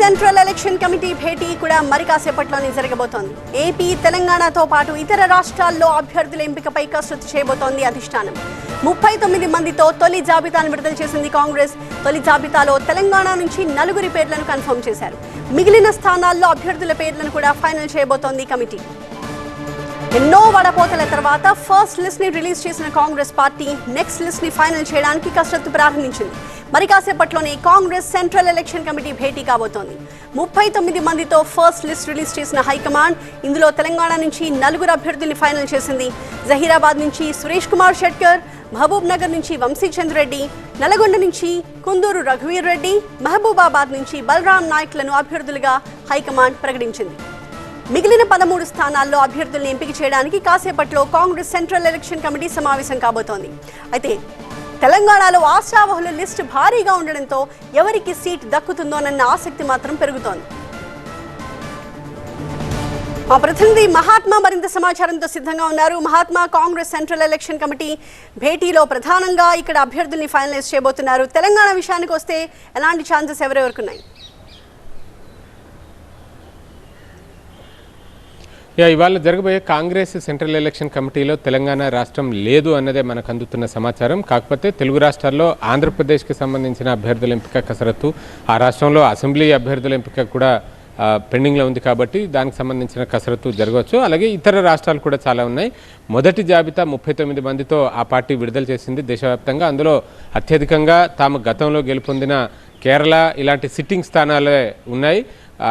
Central election committee భేటీ కూడా మరి కాసేపట్లోనే జరగబోతోంది. ఏపీ తెలంగాణతో పాటు ఇతర రాష్ట్రాల్లో అభ్యర్థుల ఎంపికపై కసరత్తు చేయబోతోంది అధిష్టానం. ముప్పై తొమ్మిది మందితో తొలి జాబితాను విడుదల చేసింది కాంగ్రెస్. తొలి జాబితాలో తెలంగాణ నుంచి నలుగురి పేర్లను కన్ఫర్మ్ చేశారు. మిగిలిన స్థానాల్లో అభ్యర్థుల పేర్లను కూడా ఫైనల్ చేయబోతోంది కమిటీ. ఎన్నో వడపోతల తర్వాత ఫస్ట్ లిస్ట్ని రిలీజ్ చేసిన కాంగ్రెస్ పార్టీ నెక్స్ట్ లిస్ట్ని ఫైనల్ చేయడానికి కసరత్తు ప్రారంభించింది. మరి కాసేపట్లోనే కాంగ్రెస్ సెంట్రల్ ఎలక్షన్ కమిటీ భేటీ కాబోతోంది. ముప్పై తొమ్మిది మందితో ఫస్ట్ లిస్ట్ రిలీజ్ చేసిన హైకమాండ్ ఇందులో తెలంగాణ నుంచి నలుగురు అభ్యర్థుల్ని ఫైనల్ చేసింది. జహీరాబాద్ నుంచి సురేష్ కుమార్ షెట్కర్ మహబూబ్ నగర్ నుంచి వంశీచంద్ రెడ్డి నల్గొండ నుంచి కుందూరు రఘువీర్ రెడ్డి మహబూబాబాద్ నుంచి బలరాం నాయక్లను అభ్యర్థులుగా హైకమాండ్ ప్రకటించింది. మిగిలిన పదమూడు స్థానాల్లో అభ్యర్థుల్ని ఎంపిక చేయడానికి కాసేపట్లో కాంగ్రెస్ సెంట్రల్ ఎలక్షన్ కమిటీ సమావేశం కాబోతోంది. అయితే తెలంగాణలో ఆశావహుల లిస్టు భారీగా ఉండడంతో ఎవరికి సీట్ దక్కుతుందోనన్న ఆసక్తి మాత్రం పెరుగుతోంది. మా ప్రతినిధి మహాత్మా మరింత సమాచారంతో సిద్ధంగా ఉన్నారు. Mahatma Congress central election committee భేటీలో ప్రధానంగా ఇక్కడ అభ్యర్థుల్ని ఫైనలైజ్ చేయబోతున్నారు. తెలంగాణ విషయానికి వస్తే ఎలాంటి ఛాన్సెస్ ఎవరెవరికి ఉన్నాయి యా ఇవాళ జరగబోయే కాంగ్రెస్ సెంట్రల్ ఎలక్షన్ కమిటీలో తెలంగాణ రాష్ట్రం లేదు అన్నదే మనకు అందుతున్న సమాచారం. కాకపోతే తెలుగు రాష్ట్రాల్లో ఆంధ్రప్రదేశ్కి సంబంధించిన అభ్యర్థుల ఎంపిక కసరత్తు ఆ రాష్ట్రంలో అసెంబ్లీ అభ్యర్థుల ఎంపిక కూడా పెండింగ్లో ఉంది కాబట్టి దానికి సంబంధించిన కసరత్తు జరగవచ్చు. అలాగే ఇతర రాష్ట్రాలు కూడా చాలా ఉన్నాయి. మొదటి జాబితా ముప్పై తొమ్మిది మందితో ఆ పార్టీ విడుదల చేసింది దేశవ్యాప్తంగా. అందులో అత్యధికంగా తాము గతంలో గెలుపొందిన కేరళ ఇలాంటి సిట్టింగ్ స్థానాలే ఉన్నాయి.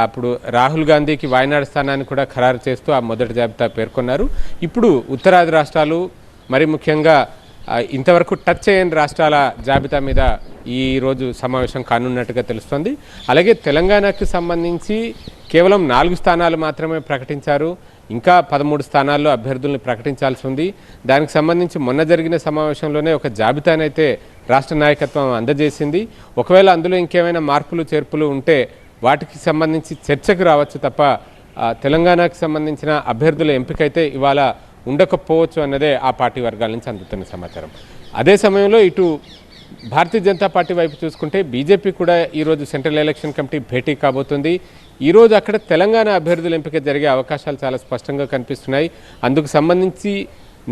అప్పుడు రాహుల్ గాంధీకి వాయనాడు స్థానాన్ని కూడా ఖరారు చేస్తూ ఆ మొదటి జాబితా పేర్కొన్నారు. ఇప్పుడు ఉత్తరాది రాష్ట్రాలు మరి ముఖ్యంగా ఇంతవరకు టచ్ చేయని రాష్ట్రాల జాబితా మీద ఈ రోజు సమావేశం కానున్నట్టుగా తెలుస్తోంది. అలాగే తెలంగాణకు సంబంధించి కేవలం నాలుగు స్థానాలు మాత్రమే ప్రకటించారు. ఇంకా పదమూడు స్థానాల్లో అభ్యర్థుల్ని ప్రకటించాల్సి ఉంది. దానికి సంబంధించి మొన్న జరిగిన సమావేశంలోనే ఒక జాబితానైతే రాష్ట్ర నాయకత్వం అందజేసింది. ఒకవేళ అందులో ఇంకేమైనా మార్పులు చేర్పులు ఉంటే వాటికి సంబంధించి చర్చకు రావచ్చు తప్ప తెలంగాణకు సంబంధించిన అభ్యర్థుల ఎంపిక అయితే ఇవాళ ఉండకపోవచ్చు అన్నదే ఆ పార్టీ వర్గాల నుంచి అందుతున్న సమాచారం. అదే సమయంలో ఇటు భారతీయ జనతా పార్టీ వైపు చూసుకుంటే బీజేపీ కూడా ఈరోజు సెంట్రల్ ఎలక్షన్ కమిటీ భేటీ కాబోతుంది. ఈరోజు అక్కడ తెలంగాణ అభ్యర్థుల ఎంపిక జరిగే అవకాశాలు చాలా స్పష్టంగా కనిపిస్తున్నాయి. అందుకు సంబంధించి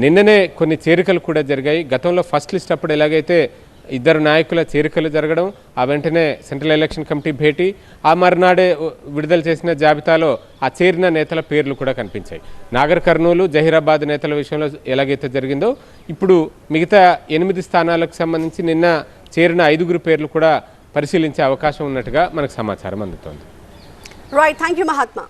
నిన్ననే కొన్ని చేరికలు కూడా జరిగాయి. గతంలో ఫస్ట్ లిస్ట్ అప్పుడు ఎలాగైతే ఇద్దరు నాయకుల చేరికలు జరగడం ఆ వెంటనే సెంట్రల్ ఎలక్షన్ కమిటీ భేటీ ఆ మర్నాడే విడుదల చేసిన జాబితాలో ఆ చేరిన నేతల పేర్లు కూడా కనిపించాయి. నాగర్ కర్నూలు జహీరాబాద్ నేతల విషయంలో ఎలాగైతే జరిగిందో ఇప్పుడు మిగతా ఎనిమిది స్థానాలకు సంబంధించి నిన్న చేరిన ఐదుగురు పేర్లు కూడా పరిశీలించే అవకాశం ఉన్నట్టుగా మనకు సమాచారం అందుతోంది. Right thank you Mahatma